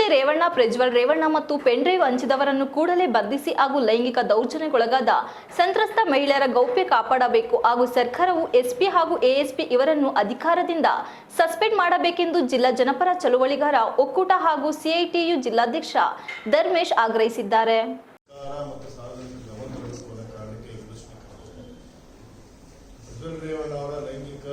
ಪ್ರಜ್ವಲ್ ರೇವಣ್ಣ ಮತ್ತು ಪೆನ್ಡ್ರೈವ್ ಹಂಚಿದವರನ್ನು ಕೂಡಲೇ ಬಂಧಿಸಿ ಹಾಗೂ ಲೈಂಗಿಕ ದೌರ್ಜನ್ಯಗೊಳಗಾದ ಸಂತ್ರಸ್ತ ಮಹಿಳೆಯರ ಗೌಪ್ಯ ಕಾಪಾಡಬೇಕು ಹಾಗೂ ಸರ್ಕಾರವು ಎಸ್ಪಿ ಹಾಗೂ ಎಎಸ್ಪಿ ಇವರನ್ನು ಅಧಿಕಾರದಿಂದ ಸಸ್ಪೆಂಡ್ ಮಾಡಬೇಕೆಂದು ಜಿಲ್ಲಾ ಜನಪರ ಚಳುವಳಿಗಾರ ಒಕ್ಕೂಟ ಹಾಗೂ ಸಿಐಟಿಯು ಜಿಲ್ಲಾಧ್ಯಕ್ಷ ಧರ್ಮೇಶ್ ಆಗ್ರಹಿಸಿದ್ದಾರೆ ಸರ್ಕಾರ ಮತ್ತು ಸಾರ್ವಜನಿಕ ಗಮನ ಹರಿಸಿಕೊಂಡ ಕಾರಣಕ್ಕೆ ಈ ಪ್ರಶ್ನೆ ಪ್ರಜ್ವಲ್ ರೇವಣ್ಣ ಅವರ ಲೈಂಗಿಕ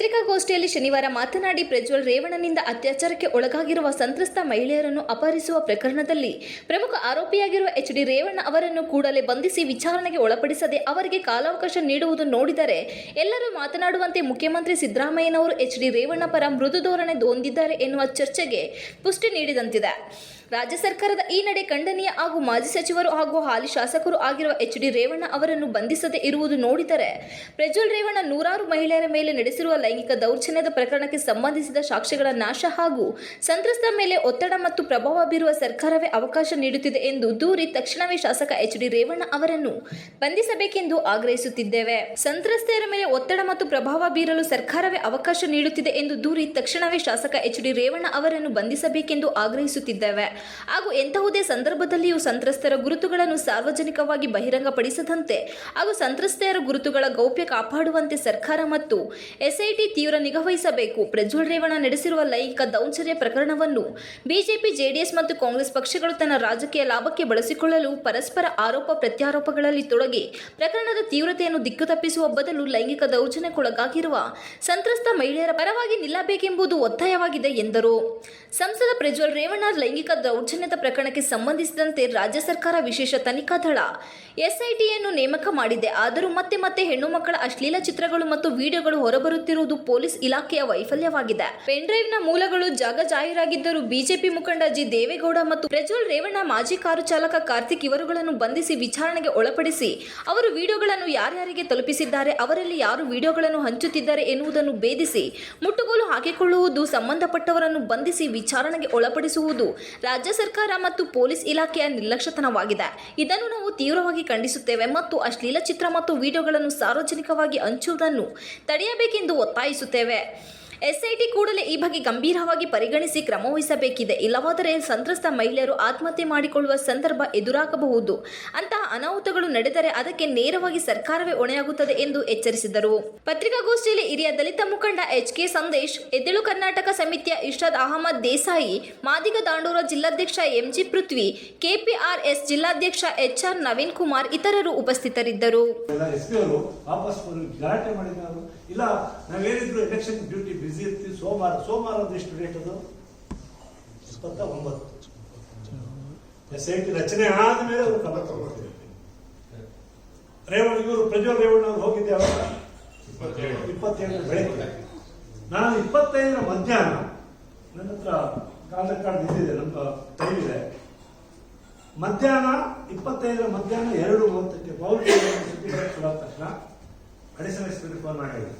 ಪತ್ರಿಕಾಗೋಷ್ಠಿಯಲ್ಲಿ ಶನಿವಾರ ಮಾತನಾಡಿ, ಪ್ರಜ್ವಲ್ ರೇವಣ್ಣನಿಂದ ಅತ್ಯಾಚಾರಕ್ಕೆ ಒಳಗಾಗಿರುವ ಸಂತ್ರಸ್ತ ಮಹಿಳೆಯರನ್ನು ಅಪಹರಿಸುವ ಪ್ರಕರಣದಲ್ಲಿ ಪ್ರಮುಖ ಆರೋಪಿಯಾಗಿರುವ ಎಚ್ ಡಿ ರೇವಣ್ಣ ಅವರನ್ನು ಕೂಡಲೇ ಬಂಧಿಸಿ ವಿಚಾರಣೆಗೆ ಒಳಪಡಿಸದೆ ಅವರಿಗೆ ಕಾಲಾವಕಾಶ ನೀಡುವುದು ನೋಡಿದರೆ ಎಲ್ಲರೂ ಮಾತನಾಡುವಂತೆ ಮುಖ್ಯಮಂತ್ರಿ ಸಿದ್ದರಾಮಯ್ಯನವರು ಎಚ್ ಡಿ ರೇವಣ್ಣ ಪರ ಮೃದು ಧೋರಣೆ ಹೊಂದಿದ್ದಾರೆ ಎನ್ನುವ ಚರ್ಚೆಗೆ ಪುಷ್ಟಿ ನೀಡಿದಂತಿದೆ. ರಾಜ್ಯ ಸರ್ಕಾರದ ಈ ನಡೆ ಖಂಡನೀಯ ಹಾಗೂ ಮಾಜಿ ಸಚಿವರು ಹಾಗೂ ಹಾಲಿ ಶಾಸಕರು ಆಗಿರುವ ಎಚ್ ಡಿ ರೇವಣ್ಣ ಅವರನ್ನು ಬಂಧಿಸದೆ ಇರುವುದು ನೋಡಿದರೆ ಪ್ರಜ್ವಲ್ ರೇವಣ್ಣ ನೂರಾರು ಮಹಿಳೆಯರ ಮೇಲೆ ನಡೆಸಿರುವ ಲೈಂಗಿಕ ದೌರ್ಜನ್ಯದ ಪ್ರಕರಣಕ್ಕೆ ಸಂಬಂಧಿಸಿದ ಸಾಕ್ಷ್ಯಗಳ ನಾಶ ಹಾಗೂ ಸಂತ್ರಸ್ತರ ಮೇಲೆ ಒತ್ತಡ ಮತ್ತು ಪ್ರಭಾವ ಬೀರುವ ಸರ್ಕಾರವೇ ಅವಕಾಶ ನೀಡುತ್ತಿದೆ ಎಂದು ದೂರಿ ತಕ್ಷಣವೇ ಶಾಸಕ ಎಚ್ ಡಿ ರೇವಣ್ಣ ಅವರನ್ನು ಬಂಧಿಸಬೇಕೆಂದು ಆಗ್ರಹಿಸುತ್ತಿದ್ದೇವೆ. ಸಂತ್ರಸ್ತೆಯರ ಮೇಲೆ ಒತ್ತಡ ಮತ್ತು ಪ್ರಭಾವ ಬೀರಲು ಸರ್ಕಾರವೇ ಅವಕಾಶ ನೀಡುತ್ತಿದೆ ಎಂದು ದೂರಿ ತಕ್ಷಣವೇ ಶಾಸಕ ಎಚ್ ಡಿ ರೇವಣ್ಣ ಅವರನ್ನು ಬಂಧಿಸಬೇಕೆಂದು ಆಗ್ರಹಿಸುತ್ತಿದ್ದೇವೆ. ಹಾಗೂ ಎಂತಹುದೇ ಸಂದರ್ಭದಲ್ಲಿಯೂ ಸಂತ್ರಸ್ತರ ಗುರುತುಗಳನ್ನು ಸಾರ್ವಜನಿಕವಾಗಿ ಬಹಿರಂಗಪಡಿಸದಂತೆ ಹಾಗೂ ಸಂತ್ರಸ್ತೆಯರ ಗುರುತುಗಳ ಗೌಪ್ಯ ಕಾಪಾಡುವಂತೆ ಸರ್ಕಾರ ಮತ್ತು ಎಸ್ಐಟಿ ತೀವ್ರ ನಿಗಾವಹಿಸಬೇಕು ಪ್ರಜ್ವಲ್ ರೇವಣ್ಣ ನಡೆಸಿರುವ ಲೈಂಗಿಕ ದೌರ್ಜನ್ಯ ಪ್ರಕರಣವನ್ನು ಬಿಜೆಪಿ, ಜೆಡಿಎಸ್ ಮತ್ತು ಕಾಂಗ್ರೆಸ್ ಪಕ್ಷಗಳು ತನ್ನ ರಾಜಕೀಯ ಲಾಭಕ್ಕೆ ಬಳಸಿಕೊಳ್ಳಲು ಪರಸ್ಪರ ಆರೋಪ ಪ್ರತ್ಯಾರೋಪಗಳಲ್ಲಿ ತೊಡಗಿ ಪ್ರಕರಣದ ತೀವ್ರತೆಯನ್ನು ದಿಕ್ಕು ತಪ್ಪಿಸುವ ಬದಲು ಲೈಂಗಿಕ ದೌರ್ಜನ್ಯಕ್ಕೊಳಗಾಗಿರುವ ಸಂತ್ರಸ್ತ ಮಹಿಳೆಯರ ಪರವಾಗಿ ನಿಲ್ಲಬೇಕೆಂಬುದು ಒತ್ತಾಯವಾಗಿದೆ ಎಂದರು. ಸಂಸದ ಪ್ರಜ್ವಲ್ ರೇವಣ್ಣ ಲೈಂಗಿಕ ದೌರ್ಜನ್ಯದ ಪ್ರಕರಣಕ್ಕೆ ಸಂಬಂಧಿಸಿದಂತೆ ರಾಜ್ಯ ಸರ್ಕಾರ ವಿಶೇಷ ತನಿಖಾ ದಳ ಎಸ್ಐಟಿಯನ್ನು ನೇಮಕ ಮಾಡಿದೆ. ಆದರೂ ಮತ್ತೆ ಮತ್ತೆ ಹೆಣ್ಣು ಮಕ್ಕಳ ಅಶ್ಲೀಲ ಚಿತ್ರಗಳು ಮತ್ತು ವಿಡಿಯೋಗಳು ಹೊರಬರುತ್ತಿರುವುದು ಪೊಲೀಸ್ ಇಲಾಖೆಯ ವೈಫಲ್ಯವಾಗಿದೆ. ಪೆನ್ಡ್ರೈವ್ನ ಮೂಲಗಳು ಜಾಗ ಜಾಹೀರಾಗಿದ್ದರೂ ಬಿಜೆಪಿ ಮುಖಂಡ ಜಿ. ದೇವೇಗೌಡ ಮತ್ತು ಪ್ರಜ್ವಲ್ ರೇವಣ್ಣ ಮಾಜಿ ಕಾರು ಚಾಲಕ ಕಾರ್ತಿಕ್ ಇವರುಗಳನ್ನು ಬಂಧಿಸಿ ವಿಚಾರಣೆಗೆ ಒಳಪಡಿಸಿ ಅವರು ವಿಡಿಯೋಗಳನ್ನು ಯಾರ್ಯಾರಿಗೆ ತಲುಪಿಸಿದ್ದಾರೆ, ಅವರಲ್ಲಿ ಯಾರು ವಿಡಿಯೋಗಳನ್ನು ಹಂಚುತ್ತಿದ್ದಾರೆ ಎನ್ನುವುದನ್ನು ಭೇದಿಸಿ ಮುಟ್ಟುಗೋಲು ಹಾಕಿಕೊಳ್ಳುವುದು ಸಂಬಂಧಪಟ್ಟವರನ್ನು ಬಂಧಿಸಿ ವಿಚಾರಣೆಗೆ ಒಳಪಡಿಸುವುದು ಸರ್ಕಾರ ಮತ್ತು ಪೊಲೀಸ್ ಇಲಾಖೆಯ ನಿರ್ಲಕ್ಷ್ಯತನವಾಗಿದೆ. ಇದನ್ನು ನಾವು ತೀವ್ರವಾಗಿ ಖಂಡಿಸುತ್ತೇವೆ ಮತ್ತು ಅಶ್ಲೀಲ ಚಿತ್ರ ಮತ್ತು ವಿಡಿಯೋಗಳನ್ನು ಸಾರ್ವಜನಿಕವಾಗಿ ಹಂಚುವುದನ್ನು ತಡೆಯಬೇಕೆಂದು ಒತ್ತಾಯಿಸುತ್ತೇವೆ. ಎಸ್ಐಟಿ ಕೂಡಲೇ ಈ ಬಗ್ಗೆ ಗಂಭೀರವಾಗಿ ಪರಿಗಣಿಸಿ ಕ್ರಮ ವಹಿಸಬೇಕಿದೆ. ಇಲ್ಲವಾದರೆ ಸಂತ್ರಸ್ತ ಮಹಿಳೆಯರು ಆತ್ಮಹತ್ಯೆ ಮಾಡಿಕೊಳ್ಳುವ ಸಂದರ್ಭ ಎದುರಾಗಬಹುದು. ಅಂತಹ ಅನಾಹುತಗಳು ನಡೆದರೆ ಅದಕ್ಕೆ ನೇರವಾಗಿ ಸರ್ಕಾರವೇ ಹೊಣೆಯಾಗುತ್ತದೆ ಎಂದು ಎಚ್ಚರಿಸಿದರು. ಪತ್ರಿಕಾಗೋಷ್ಠಿಯಲ್ಲಿ ಹಿರಿಯ ದಲಿತ ಮುಖಂಡ ಎಚ್ ಕೆ ಸಂದೇಶ್, ಎದ್ದೇಳು ಕರ್ನಾಟಕ ಸಮಿತಿಯ ಇರ್ಷಾದ್ ಅಹಮದ್ ದೇಸಾಯಿ, ಮಾದಿಗ ದಾಂಡೂರ ಜಿಲ್ಲಾಧ್ಯಕ್ಷ ಎಂಜಿ ಪೃಥ್ವಿ, ಕೆಪಿಆರ್ಎಸ್ ಜಿಲ್ಲಾಧ್ಯಕ್ಷ ಎಚ್ ಆರ್ ನವೀನ್ ಕುಮಾರ್ ಇತರರು ಉಪಸ್ಥಿತರಿದ್ದರು. ಇಲ್ಲ, ನಾವೇನಿದ್ರು ಎಲೆಕ್ಷನ್ ಡ್ಯೂಟಿ ಇರ್ತೀವಿ, ಸೋಮವಾರ ಸೋಮವಾರ ಎಷ್ಟು ಡೇಟ್ ಅದು. ಇಪ್ಪತ್ತ ಒಂಬತ್ತು ಎಸ್ ಐ ಟಿ ರಚನೆ ಆದಮೇಲೆ ಅವರು ಕ್ರಮ ರೇವಣ್ಣ ಇವರು ಪ್ರಜ್ವಲ್ ರೇವಣ್ಣ ಅವ್ರು ಹೋಗಿದ್ದೆ ಅವಾಗ. ಇಪ್ಪತ್ತೇಳರ ಬೆಳಗ್ಗೆ. ನಾನು ಇಪ್ಪತ್ತೈದರ ಮಧ್ಯಾಹ್ನ ನನ್ನ ಹತ್ರ ಕಾಲ ಕಾರ್ಡ್ ಇದ್ದಿದೆ ನಮ್ಮ ಟೈಮ್ ಇದೆ. ಮಧ್ಯಾಹ್ನ, ಇಪ್ಪತ್ತೈದರ ಮಧ್ಯಾಹ್ನ ಎರಡು ಮೂವತ್ತಕ್ಕೆ ಬರೋಕ್ಕೆ ತಕ್ಷಣ ಅಡಿಷನಲ್ ಎಕ್ಸ್ಪೆಕ್ಟರ್ ಫೋನ್ ಮಾಡಿದ್ರು